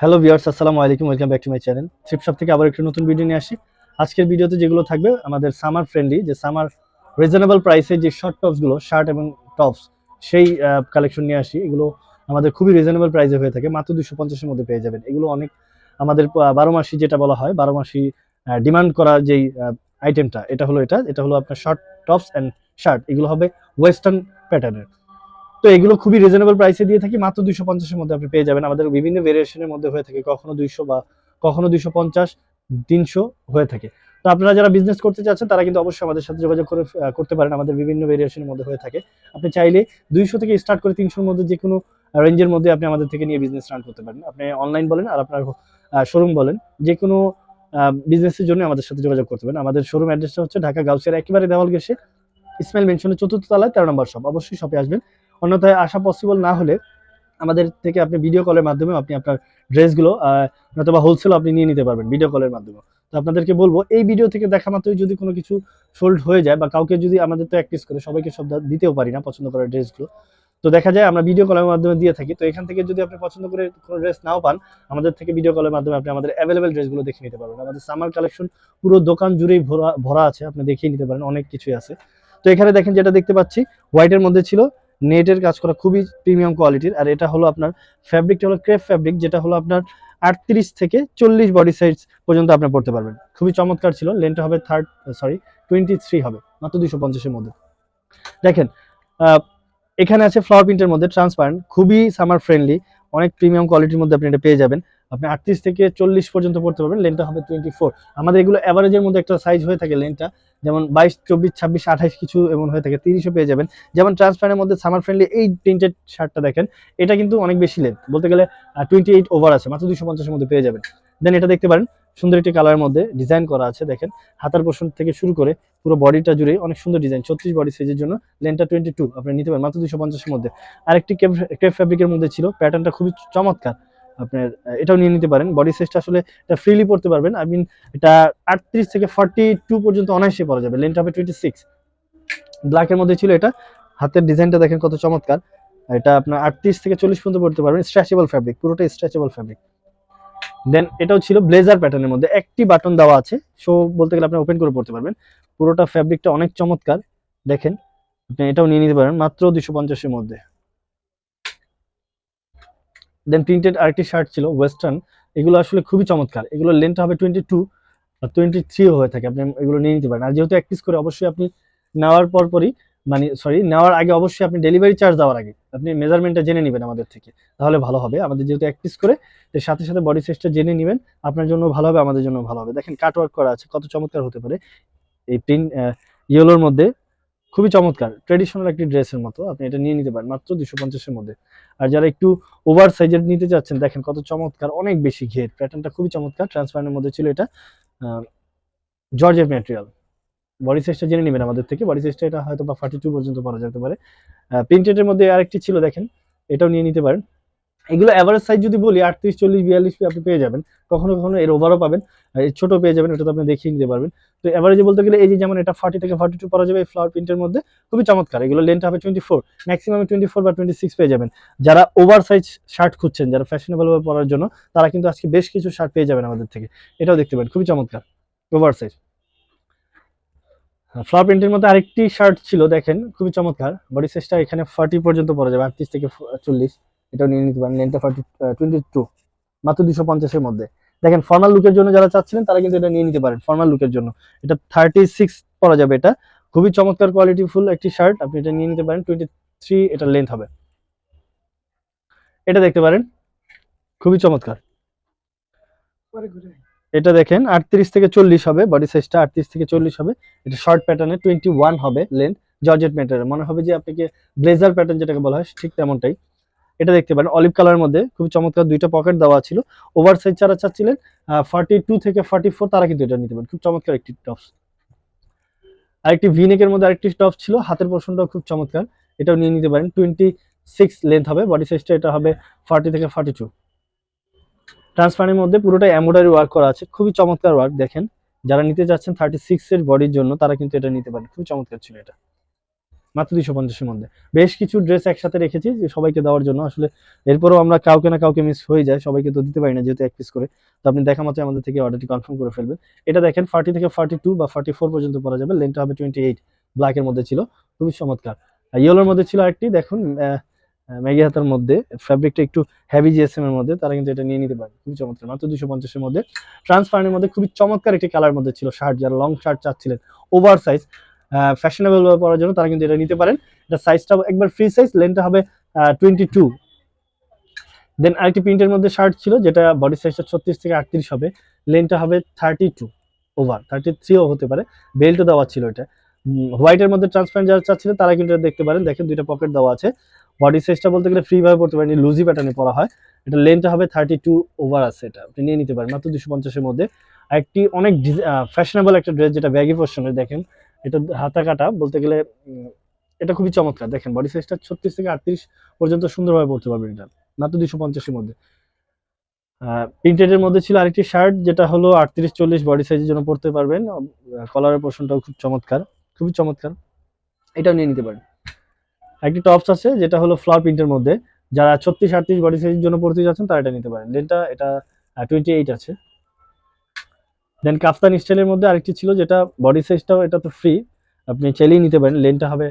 Hello viewers আসসালামু আলাইকুম welcome back to my channel shop থেকে আবার একটি নতুন ভিডিও নিয়ে আসি। আজকের ভিডিওতে যেগুলো থাকবে, আমাদের সামার ফ্রেন্ডলি যে সামার রিজনেবল প্রাইসে যে শর্ট টপসগুলো শার্ট এবং টপস সেই কালেকশন নিয়ে আসি। এগুলো আমাদের খুবই রিজনেবল প্রাইসে হয়ে থাকে, মাত্র দুশো পঞ্চাশের মধ্যে পেয়ে যাবেন। এগুলো অনেক আমাদের বারো মাসি যেটা বলা হয়, বারো মাসি ডিমান্ড করা যেই আইটেমটা এটা হলো এটা এটা হলো আপনার শর্ট টপস অ্যান্ড শার্ট এগুলো হবে ওয়েস্টার্ন প্যাটার্নের তো এগুলো খুবই রিজনেবল প্রাইসে দিয়ে থাকি। মাত্র দুইশো পঞ্চাশের মধ্যে আপনি পেয়ে যাবেন। আমাদের বিভিন্ন ভেরিয়েশনের মধ্যে হয়ে থাকে। কখনো দুইশো বা কখনো দুইশো পঞ্চাশ, তিনশো হয়ে থাকে। তো আপনারা যারা বিজনেস করতে চাচ্ছেন, তারা কিন্তু অবশ্যই আমাদের সাথে যোগাযোগ করে করতে পারেন। আমাদের বিভিন্ন ভেরিয়েশনের মধ্যে হয়ে থাকে। আপনি চাইলে দুইশো থেকে স্টার্ট করে তিনশোর মধ্যে যে কোনো রেঞ্জের মধ্যে আপনি আমাদের থেকে নিয়ে বিজনেস রান করতে পারেন। আপনি অনলাইন বলেন আর আপনার শোরুম বলেন। যে কোনো বিজনেসের জন্য আমাদের সাথে যোগাযোগ করতে পারেন। আমাদের শোরুম অ্যাড্রেসটা হচ্ছে ঢাকা গাউসিয়ার, একেবারে দেওয়াল গেছে। ইসমাইল মেনশনের চতুর্থ তলায়, তেরো নম্বর শপ অবশ্যই শপে আসবেন। অন্যথায় আসা পসিবল না হলে আমাদের থেকে আপনি ভিডিও কলের মাধ্যমে আপনি আপনার ড্রেসগুলো অথবা হোলসেল আপনি নিয়ে নিতে পারবেন ভিডিও কলের মাধ্যমে তো আপনাদেরকে বলব, এই ভিডিও থেকে দেখা মাত্রই যদি কোনো কিছু সোল্ড হয়ে যায় বা কাউকে যদি আমাদের তো প্র্যাকটিস করে, সবাইকে সব দিতেও পারি না পছন্দ করার ড্রেসগুলো তো দেখা যায় আমরা ভিডিও কলের মাধ্যমে দিয়ে থাকি। তো এখান থেকে যদি আপনি পছন্দ করে কোনো ড্রেস নাও পান, আমাদের থেকে ভিডিও কলের মাধ্যমে আপনি আমাদের অ্যাভেলেবেল ড্রেসগুলো দেখে নিতে পারবেন। আমাদের সামার কালেকশন পুরো দোকান জুড়েই ভরা ভরা আছে, আপনি দেখিয়ে নিতে পারেন, অনেক কিছুই আছে। তো এখানে দেখেন যেটা দেখতে পাচ্ছি হোয়াইটের মধ্যে ছিল নেটের কাজ করা খুবই প্রিমিয়াম কোয়ালিটির আর এটা হলো আপনার ফ্যাব্রিকটা হলো ক্রেপ ফ্যাব্রিক যেটা হলো আপনার আটত্রিশ থেকে চল্লিশ বডি সাইজ পর্যন্ত আপনি পড়তে পারবেন। খুবই চমৎকার ছিল। লেনটা হবে থার্ড সরি টোয়েন্টি থ্রি হবে। মাত্র দুশো পঞ্চাশের মধ্যে। দেখেন এখানে আছে ফ্লাওয়ার প্রিন্টের মধ্যে ট্রান্সপারেন্ট খুবই সামার ফ্রেন্ডলি অনেক প্রিমিয়াম কোয়ালিটির মধ্যে আপনি এটা পেয়ে যাবেন। আপনি আটত্রিশ থেকে চল্লিশ পর্যন্ত পড়তে পারবেন লেনটা হবে টোয়েন্টি ফোর আমাদের এগুলো অ্যাভারেজের মধ্যে একটা সাইজ হয়ে থাকে লেনটা যেমন বাইশ, চব্বিশ, ছাব্বিশ, আঠাইশ কিছু এমন হয়ে থাকে, তিরিশও পেয়ে যাবেন। যেমন ট্রান্সপারেন্টের মধ্যে সামার ফ্রেন্ডলি এই প্রিন্টেড শার্টটা দেখেন, এটা কিন্তু অনেক বেশি লেন্থ বলতে গেলে টোয়েন্টি এইট ওভার আছে, মাত্র দুশো পঞ্চাশের মধ্যে পেয়ে যাবেন। দেন এটা দেখতে পারেন, সুন্দর একটি কালারের মধ্যে ডিজাইন করা আছে, দেখেন। হাতার পোষণ থেকে শুরু করে পুরো বডিটা জুড়ে অনেক সুন্দর ডিজাইন ছত্রিশ বডি সাইজের জন্য লেনটা টোয়েন্টি টু আপনি নিতে পারেন, মাত্র দুশো পঞ্চাশের মধ্যে। আরেকটি কেপ ফ্যাব্রিকের মধ্যে ছিল প্যাটার্নটা খুবই চমৎকার। আপনার এটাও নিয়ে নিতে পারেন। বডি সাইজটা আসলে এটা ফ্রিলি পড়তে পারবেন। আই মিন এটা আটত্রিশ থেকে ফর্টি টু পর্যন্ত অনায়াসে পরা যাবে। লেনটা হবে টোয়েন্টি সিক্স ব্ল্যাকের মধ্যে ছিল এটা। হাতের ডিজাইনটা দেখেন কত চমৎকার। এটা আপনার আটত্রিশ থেকে চল্লিশ পর্যন্ত পড়তে পারবেন। স্ট্রেচেবল ফ্যাব্রিক পুরোটা স্ট্রেচেবল ফ্যাব্রিক দেন এটাও ছিল ব্লেজার প্যাটার্নের মধ্যে। একটি বাটন দেওয়া আছে। সো বলতে গেলে আপনি ওপেন করে পড়তে পারবেন। পুরোটা ফ্যাব্রিকটা অনেক চমৎকার। দেখেন, আপনি এটাও নিয়ে নিতে পারেন। মাত্র দুশো পঞ্চাশের মধ্যে। দেন প্রিন্টেড আরেকটি শার্ট ছিল ওয়েস্টার্ন এগুলো আসলে খুবই চমৎকার। এগুলো লেন্থ হবে টোয়েন্টি টু আর টোয়েন্টি থ্রি হয়ে থাকে, আপনি এগুলো নিয়ে নিতে পারেন। আর যেহেতু একটিস করে অবশ্যই আপনি নেওয়ার পর পরই মানে সরি নেওয়ার আগে অবশ্যই আপনি ডেলিভারি চার্জ দেওয়ার আগে, আপনি মেজারমেন্টটা জেনে নেবেন আমাদের থেকে, তাহলে ভালো হবে। আমাদের যেহেতু একটিস করে, এর সাথে সাথে বডি সাইজটা জেনে নেবেন, আপনার জন্য ভালো হবে, আমাদের জন্য ভালো হবে। দেখেন কাট ওয়ার্ক করা আছে, কত চমৎকার হতে পারে। এই প্রিন্ট ইয়েলোর মধ্যে খুবই চমৎকার ট্রেডিশনাল একটি ড্রেসের মতো আপনি এটা নিয়ে নিতে পারেন, মাত্র দুশো পঞ্চাশের মধ্যে। আর যারা একটু ওভার সাইজের নিতে চাচ্ছেন, দেখেন কত চমৎকার, অনেক বেশি ঘের। প্যাটার্নটা খুবই চমৎকার ট্রান্সপারেন্টের মধ্যে ছিল এটা। জর্জের ম্যাটেরিয়াল বডি সাইজটা জেনে নেবেন আমাদের থেকে। বডি সাইজটা এটা হয়তো বা ফার্টি টু পর্যন্ত পরা যেতে পারে। প্রিন্টেডের মধ্যে আরেকটি ছিল, দেখেন, এটাও নিয়ে নিতে পারেন। এগুলো অ্যাভারেজ সাইজ যদি বলি, আটত্রিশ, চল্লিশ, বিয়াল্লিশ পি আপনি পেয়ে যাবেন। কখনো কখনো এর ওভারও পাবেন। ছোট পেয়ে যাবেন, এটা তো আপনি দেখিয়ে নিতে পারবেন। তো অ্যাভারেজে বলতে গেলে এই যে যেমন এটা ফার্টি থেকে ফার্টি টু পরা যাবে, এই ফ্লাওয়ার প্রিন্টের মধ্যে খুবই চমৎকার। এগুলো লেন্থ হবে twenty four maximum twenty four বা টোয়েন্টি সিক্স পেয়ে যাবেন। যারা ওভার সাইজ শার্ট খুঁজছেন, যারা ফ্যাশনেবল ভাবে পরার জন্য, তারা কিন্তু আজকে বেশ কিছু শার্ট পেয়ে যাবেন আমাদের থেকে। এটাও দেখতে পারেন, খুবই চমৎকার ওভার সাইজ ফ্লাওয়ার প্রিন্টের মধ্যে আরেকটি শার্ট ছিল, দেখেন, খুবই চমৎকার। বডি সাইজটা এখানে ফার্টি পর্যন্ত পরা যাবে, আটত্রিশ থেকে চল্লিশ। এটাও নিয়ে নিতে পারেন লেন্থটা ফার্টি টোয়েন্টি টু মাত্র দুশো পঞ্চাশের মধ্যে। দেখেন ফর্মাল লুকের জন্য যারা চাচ্ছিলেন, তারা কিন্তু এটা নিয়ে নিতে পারেন ফর্মাল লুকের জন্য। এটা থার্টি সিক্স পরা যাবে এটা। খুবই চমৎকার কোয়ালিটি ফুল একটি শার্ট আপনি এটা নিয়ে নিতে পারেন টোয়েন্টি থ্রি এটা লেন্থ হবে। এটা দেখতে পারেন, খুবই চমৎকার। এটা দেখেন, আটত্রিশ থেকে চল্লিশ হবে বডি সাইজটা আটত্রিশ থেকে চল্লিশ হবে। এটা শর্ট প্যাটার্নে টোয়েন্টি ওয়ান হবে লেন্থ জর্জেট ম্যাটেরিয়াল মনে হবে যে আপনাকে ব্লেজার প্যাটার্ন যেটাকে বলা হয়, ঠিক তেমনটাই। এটা দেখতে পারেন অলিভ কালারের মধ্যে খুবই চমৎকার দুইটা পকেট দেওয়া ছিল। ওভার সাইজ যারা চাচ্ছিলেন ফর্টি টু থেকে ফর্টি ফোর তারা কিন্তু এটা নিতে পারেন। খুব চমৎকার একটি টপস আরেকটি ভিনেকের মধ্যে আরেকটি টপস ছিল, হাতের পোর্শনটাও খুব চমৎকার। এটাও নিয়ে নিতে পারেন টোয়েন্টি সিক্স লেন্থ হবে বডি সাইজটা এটা হবে ফর্টি থেকে ফর্টি টু ট্রান্সপারের মধ্যে পুরোটাই এমব্রয়ডারি ওয়ার্ক করা আছে, খুবই চমৎকার ওয়ার্ক দেখেন। যারা নিতে যাচ্ছেন থার্টি সিক্স এর বডির জন্য, তারা কিন্তু এটা নিতে পারেন, খুবই চমৎকার ছিল এটা। মাত্র দুইশো পঞ্চাশের মধ্যে। বেশ কিছু ড্রেস একসাথে রেখেছি যে সবাইকে দেওয়ার জন্য। আসলে এরপরও আমরা কাউকে না কাউকে মিস হয়ে যায়, সবাইকে তো দিতে পারি না যেহেতু এক পিস করে। তো আপনি দেখা মতো আমাদের থেকে অর্ডারটি কনফার্ম করে ফেলবেন। এটা দেখেন ফার্টি থেকে ফার্টি টু বা ফার্টি ফোর পর্যন্ত পরা যাবে। লেনটা হবে টোয়েন্টি এইট ব্ল্যাকের মধ্যে ছিল। খুবই চমৎকার। ইয়েলোর মধ্যে ছিল আরেকটি, দেখুন ম্যাগি হাতার মধ্যে। ফ্যাব্রিকটা একটু হ্যাভি জিএসএম এর মধ্যে, তারা কিন্তু এটা নিয়ে নিতে পারে। খুবই চমৎকার। মাত্র দুশো পঞ্চাশের মধ্যে। ট্রান্সপারেন্টের মধ্যে খুবই চমৎকার একটি কালার মধ্যে ছিল শার্ট যারা লং শার্ট চাচ্ছিলেন ওভার সাইজ ফ্যাশনেবল ভাবে পরার জন্য তারা কিন্তু এটা নিতে পারেন। এটা সাইজটা একবার ফ্রি সাইজ লেনটা হবে টোয়েন্টি টু দেন আরেকটি প্রিন্টের মধ্যে শার্ট ছিল, যেটা বডি সাইজটা ছত্রিশ থেকে আটত্রিশ হবে লেনটা হবে থার্টি টু ওভার থার্টি থ্রিও হতে পারে। বেল্টও দেওয়া ছিল এটা। হোয়াইটের মধ্যে ট্রান্সপারেন্ট যারা চাচ্ছিলেন তারা কিন্তু এটা দেখতে পারেন। দেখেন দুইটা পকেট দেওয়া আছে। বডি সাইজটা বলতে গেলে ফ্রি ভাবে পড়তে পারেন লুজি প্যাটার্নে পরা হয়। এটা লেনটা হবে থার্টি টু ওভার আছে এটা। আপনি নিয়ে নিতে পারেন, মাত্র দুশো পঞ্চাশের মধ্যে। একটি অনেক ফ্যাশনেবল একটা ড্রেস যেটা ব্যাগি পোর্শনের দেখেন। এটা হাতা কাটা বলতে গেলে এটা খুবই চমৎকার। দেখেন বডি সাইজটা ছত্রিশ থেকে আটত্রিশ পর্যন্ত সুন্দরভাবে পড়তে পারবেন এটা, মাত্র দুশো পঞ্চাশের মধ্যে। প্রিন্টেডের মধ্যে ছিল আরেকটি শার্ট যেটা হলো আটত্রিশ, চল্লিশ বডি সাইজের জন্য পড়তে পারবেন। কলারের পোর্শনটাও খুব চমৎকার, খুবই চমৎকার। এটাও নিয়ে নিতে পারেন। একটি টপস আছে, যেটা হলো ফ্লাওয়ার প্রিন্টের মধ্যে। যারা ছত্রিশ, আটত্রিশ বডি সাইজের জন্য পড়তে যাচ্ছেন, তারা এটা নিতে পারেন। লেনটা এটা টোয়েন্টি এইট আছে। দেন কাফতান স্টাইলের মধ্যে আরেকটি ছিল যেটা বডি সাইজটাও এটা তো ফ্রি আপনি চাইলেই নিতে পারেন। লেনটা হবে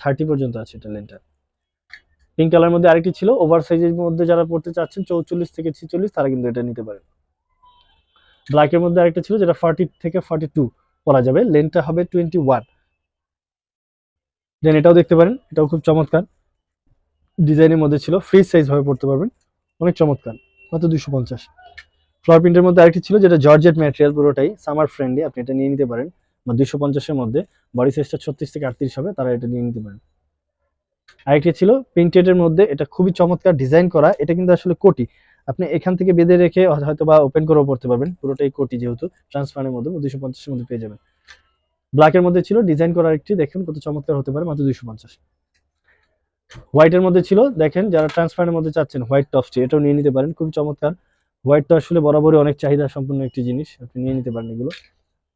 থার্টি পর্যন্ত আছে এটা লেনটা পিঙ্ক কালার মধ্যে আরেকটি ছিল। ওভার সাইজের মধ্যে যারা পড়তে চাচ্ছেন, চৌচল্লিশ থেকে ছিচল্লিশ, তারা কিন্তু এটা নিতে পারেন। ব্ল্যাকের মধ্যে আরেকটা ছিল যেটা ফর্টি থেকে ফর্টি টু পরা যাবে। লেনটা হবে টোয়েন্টি ওয়ান দেন এটাও দেখতে পারেন, এটাও খুব চমৎকার। ডিজাইনের মধ্যে ছিল। ফ্রি সাইজ ভাবে পড়তে পারবেন। অনেক চমৎকার। মাত্র দুশো পঞ্চাশ। ফ্লাওয়ার প্রিন্টের মধ্যে আরেকটি ছিল, যেটা জর্জেট ম্যাটেরিয়াল পুরোটাই সামার ফ্রেন্ডলি আপনি এটা নিয়ে নিতে পারেন। বা দুশো পঞ্চাশের মধ্যে বডি সাইজটা ছত্রিশ থেকে আটত্রিশ হবে, তারা এটা নিয়ে নিতে পারেন। আরেকটি ছিল প্রিন্টেডের মধ্যে, এটা খুবই চমৎকার ডিজাইন করা, এটা কিন্তু আসলে কোটি। আপনি এখান থেকে বেঁধে রেখে হয়তো বা ওপেন করেও পড়তে পারবেন, পুরোটাই কোটি যেহেতু ট্রান্সপারেন্টের মধ্যে দুশো পঞ্চাশের মধ্যে পেয়ে যাবেন। ব্ল্যাকের মধ্যে ছিল ডিজাইন করা একটি দেখুন কত চমৎকার হতে পারে, মাত্র দুশো পঞ্চাশ। হোয়াইটের মধ্যে ছিল, দেখেন, যারা ট্রান্সপারেন্টের মধ্যে চাচ্ছেন হোয়াইট টপসটি এটাও নিয়ে নিতে পারেন, খুবই চমৎকার। হোয়াইট তো আসলে বরাবরই অনেক চাহিদা সম্পন্ন একটি জিনিস, আপনি নিয়ে নিতে পারেন এগুলো।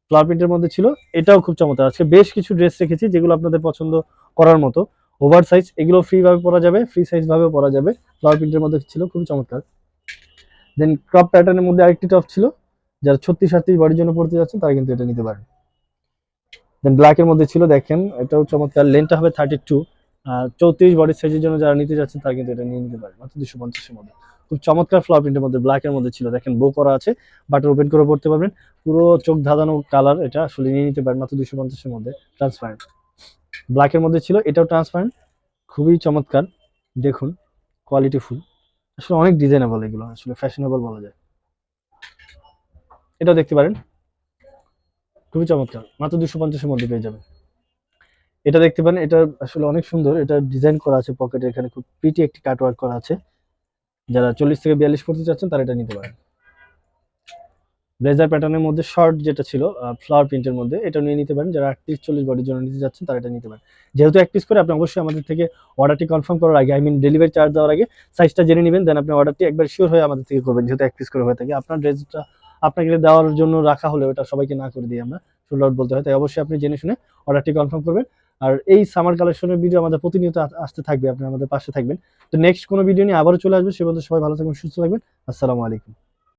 ফ্লাওয়ার প্রিন্টের মধ্যে ছিল, এটাও খুব চমৎকার। আজকে বেশ কিছু ড্রেস রেখেছি যেগুলো আপনাদের পছন্দ করার মতো। ওভার সাইজ এগুলো ফ্রি ভাবে পরা যাবে ফ্রি সাইজ ভাবে পরা যাবে। ফ্লাওয়ার প্রিন্টের মধ্যে ছিল খুবই চমৎকার। দেন ক্রপ প্যাটার্নের মধ্যে আরেকটি টপ ছিল, যারা ছত্রিশ, আটত্রিশ বডির জন্য পড়তে যাচ্ছেন তারা কিন্তু এটা নিতে পারেন দেন ব্ল্যাকের মধ্যে ছিল, দেখেন, এটাও চমৎকার। লেনটা হবে থার্টি টু চৌত্রিশ বডির সাইজের জন্য যারা নিতে যাচ্ছেন, তারা কিন্তু এটা নিয়ে নিতে পারেন মাত্র দুশো পঞ্চাশের মধ্যে। খুব চমৎকার ফ্লাওয়ার প্রিন্টের মধ্যে ব্ল্যাকের মধ্যে ছিল। দেখেন বো করা আছে বাটার ওপেন করে পড়তে পারবেন। পুরো চোখ ধাঁধানো কালার এটা আসলে নিয়ে নিতে পারেন, মাত্র দুশো পঞ্চাশের মধ্যে ট্রান্সপারেন্ট ব্ল্যাকের মধ্যে ছিল, এটাও ট্রান্সপারেন্ট খুবই চমৎকার, দেখুন কোয়ালিটি ফুল আসলে অনেক ডিজাইনেবল এগুলো, আসলে ফ্যাশনেবল বলা যায়। এটা দেখতে পারেন। খুবই চমৎকার, মাত্র দুশো পঞ্চাশের মধ্যে পেয়ে যাবেন। এটা দেখতে পারেন, এটা আসলে অনেক সুন্দর, এটা ডিজাইন করা আছে পকেটে এখানে খুব পিটি একটি কাটওয়ার্ক করা আছে। যারা চল্লিশ থেকে বিয়াল্লিশ পড়তে চাচ্ছেন, তারা এটা নিতে পারেন। ব্লেজার প্যাটার্নের মধ্যে শর্ট যেটা ছিল ফ্লাওয়ার প্রিন্টের মধ্যে, এটা নিয়ে নিতে পারেন। যারা আটত্রিশ চল্লিশ বডির জন্য নিতে যাচ্ছেন তারা এটা নিতে পারেন। যেহেতু এক পিস করে, আপনি অবশ্যই আমাদের থেকে অর্ডারটি কনফার্ম করার আগে আই মিন ডেলিভারি চার্জ দেওয়ার আগে সাইজটা জেনে নেবেন দেন আপনি অর্ডারটি একবার শিওর হয়ে আমাদের থেকে করবেন, যেহেতু এক পিস করে হয়ে থাকে। আপনার ড্রেসটা আপনাকে দেওয়ার জন্য রাখা হলে ওটা সবাইকে না করে দিই আমরা সোল্ড আউট বলতে হয়। তাই অবশ্যই আপনি জেনে শুনে অর্ডারটি কনফার্ম করবেন। আর এই সামার কালেকশনের ভিডিও আমাদের প্রতিনিয়ত আসতে থাকবে, আপনি আমাদের পাশে থাকবেন। তো নেক্সট কোনো ভিডিও নিয়ে আবারও চলে আসবে, সে সবাই ভালো থাকবেন, সুস্থ থাকবেন। আসসালামু আলাইকুম।